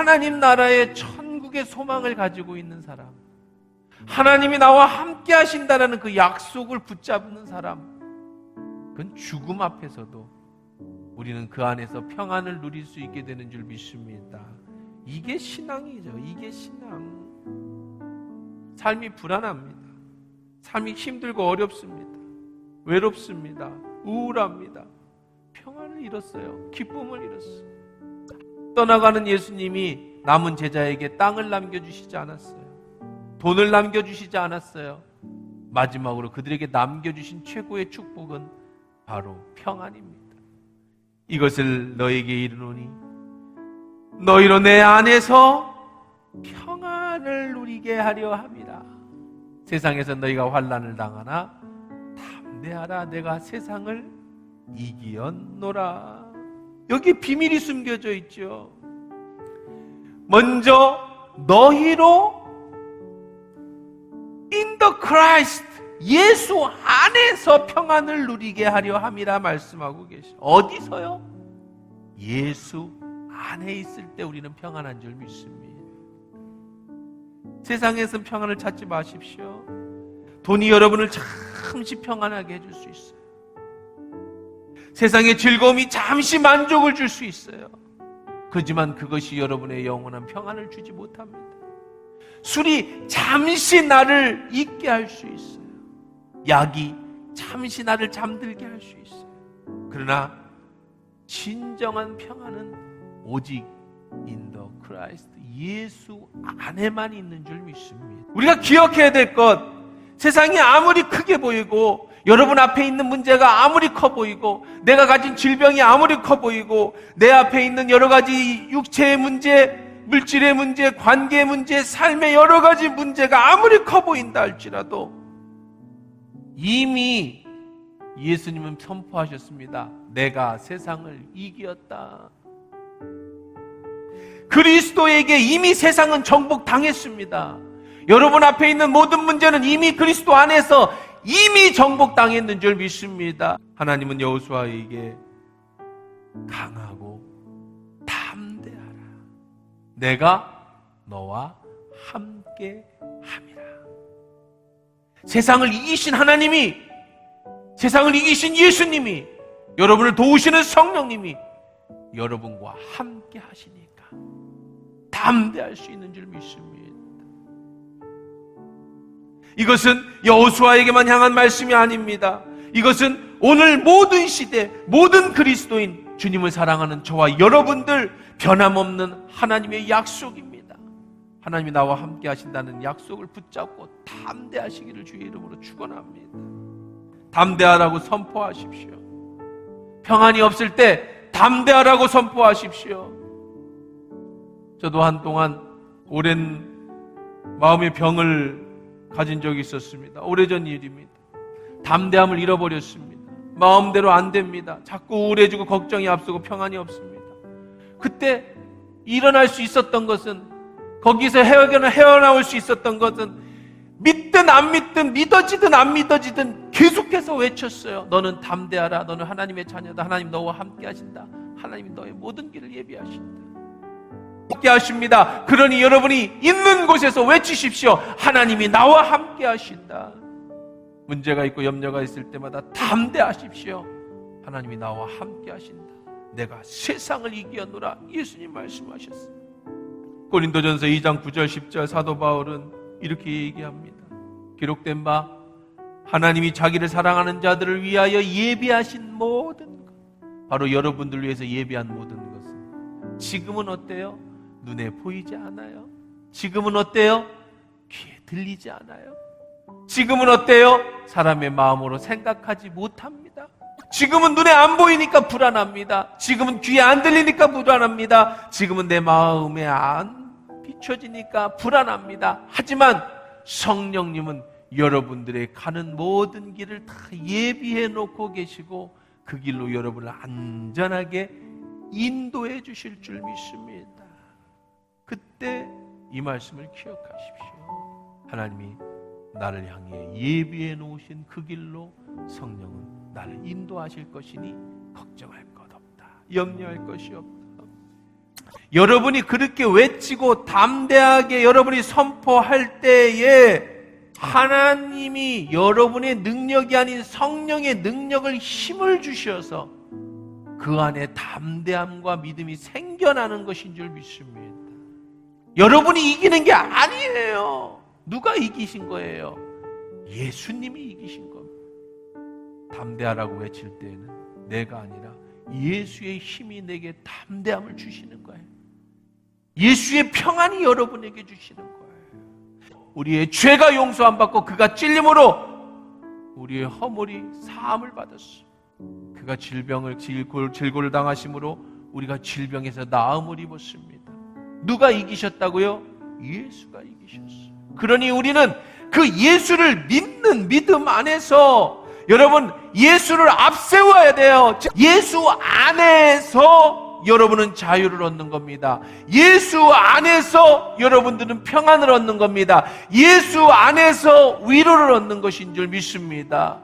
하나님 나라의 천국의 소망을 가지고 있는 사람, 하나님이 나와 함께 하신다라는 그 약속을 붙잡는 사람, 그건 죽음 앞에서도 우리는 그 안에서 평안을 누릴 수 있게 되는 줄 믿습니다. 이게 신앙이죠. 이게 신앙. 삶이 불안합니다. 삶이 힘들고 어렵습니다. 외롭습니다. 우울합니다. 평안을 잃었어요. 기쁨을 잃었어요. 떠나가는 예수님이 남은 제자에게 땅을 남겨주시지 않았어요. 돈을 남겨주시지 않았어요. 마지막으로 그들에게 남겨주신 최고의 축복은 바로 평안입니다. 이것을 너에게 이르노니 너희로 내 안에서 평안을 누리게 하려 함이라. 세상에서 너희가 환란을 당하나 담대하라 내가 세상을 이기었노라. 여기 비밀이 숨겨져 있죠. 먼저 너희로 in the Christ 예수 안에서 평안을 누리게 하려 함이라 말씀하고 계시. 어디서요? 예수 안에 있을 때 우리는 평안한 줄 믿습니다. 세상에서 평안을 찾지 마십시오. 돈이 여러분을 잠시 평안하게 해줄 수 있어요. 세상의 즐거움이 잠시 만족을 줄 수 있어요. 그렇지만 그것이 여러분의 영원한 평안을 주지 못합니다. 술이 잠시 나를 잊게 할 수 있어요. 약이 잠시 나를 잠들게 할 수 있어요. 그러나 진정한 평안은 오직 the Christ 예수 안에만 있는 줄 믿습니다. 우리가 기억해야 될 것, 세상이 아무리 크게 보이고 여러분 앞에 있는 문제가 아무리 커 보이고 내가 가진 질병이 아무리 커 보이고 내 앞에 있는 여러 가지 육체의 문제, 물질의 문제, 관계의 문제, 삶의 여러 가지 문제가 아무리 커 보인다 할지라도 이미 예수님은 선포하셨습니다. 내가 세상을 이기었다. 그리스도에게 이미 세상은 정복당했습니다. 여러분 앞에 있는 모든 문제는 이미 그리스도 안에서 이미 정복당했는 줄 믿습니다. 하나님은 여호수아에게 강하고 담대하라. 내가 너와 함께 함이라. 세상을 이기신 하나님이 세상을 이기신 예수님이 여러분을 도우시는 성령님이 여러분과 함께 하시니까 담대할 수 있는 줄 믿습니다. 이것은 여호수아에게만 향한 말씀이 아닙니다. 이것은 오늘 모든 시대 모든 그리스도인 주님을 사랑하는 저와 여러분들 변함없는 하나님의 약속입니다. 하나님이 나와 함께 하신다는 약속을 붙잡고 담대하시기를 주의 이름으로 축원합니다. 담대하라고 선포하십시오. 평안이 없을 때 담대하라고 선포하십시오. 저도 한동안 오랜 마음의 병을 가진 적이 있었습니다. 오래전 일입니다. 담대함을 잃어버렸습니다. 마음대로 안 됩니다. 자꾸 우울해지고 걱정이 앞서고 평안이 없습니다. 그때 일어날 수 있었던 것은 거기서 헤어나올 수 있었던 것은 믿든 안 믿든 믿어지든 안 믿어지든 계속해서 외쳤어요. 너는 담대하라. 너는 하나님의 자녀다. 하나님 너와 함께 하신다. 하나님 너의 모든 길을 예비하신다. 함께 하십니다. 그러니 여러분이 있는 곳에서 외치십시오. 하나님이 나와 함께 하신다. 문제가 있고 염려가 있을 때마다 담대하십시오. 하나님이 나와 함께 하신다. 내가 세상을 이기었노라. 예수님 말씀하셨습니다. 고린도전서 2장 9절 10절 사도 바울은 이렇게 얘기합니다. 기록된 바 하나님이 자기를 사랑하는 자들을 위하여 예비하신 모든 것 바로 여러분들 위해서 예비한 모든 것은 지금은 어때요? 눈에 보이지 않아요. 지금은 어때요? 귀에 들리지 않아요. 지금은 어때요? 사람의 마음으로 생각하지 못합니다. 지금은 눈에 안 보이니까 불안합니다. 지금은 귀에 안 들리니까 불안합니다. 지금은 내 마음에 안 비춰지니까 불안합니다. 하지만 성령님은 여러분들의 가는 모든 길을 다 예비해 놓고 계시고 그 길로 여러분을 안전하게 인도해 주실 줄 믿습니다. 그때 이 말씀을 기억하십시오. 하나님이 나를 향해 예비해 놓으신 그 길로 성령은 나를 인도하실 것이니 걱정할 것 없다. 염려할 것이 없다. 여러분이 그렇게 외치고 담대하게 여러분이 선포할 때에 하나님이 여러분의 능력이 아닌 성령의 능력을 힘을 주셔서 그 안에 담대함과 믿음이 생겨나는 것인 줄 믿습니다. 여러분이 이기는 게 아니에요. 누가 이기신 거예요? 예수님이 이기신 겁니다. 담대하라고 외칠 때에는 내가 아니라 예수의 힘이 내게 담대함을 주시는 거예요. 예수의 평안이 여러분에게 주시는 거예요. 우리의 죄가 용서 안 받고 그가 찔림으로 우리의 허물이 사함을 받았어. 그가 질병을 질골 질골을 당하심으로 우리가 질병에서 나음을 입었습니다. 누가 이기셨다고요? 예수가 이기셨어. 그러니 우리는 그 예수를 믿는 믿음 안에서 여러분 예수를 앞세워야 돼요. 예수 안에서 여러분은 자유를 얻는 겁니다. 예수 안에서 여러분들은 평안을 얻는 겁니다. 예수 안에서 위로를 얻는 것인 줄 믿습니다.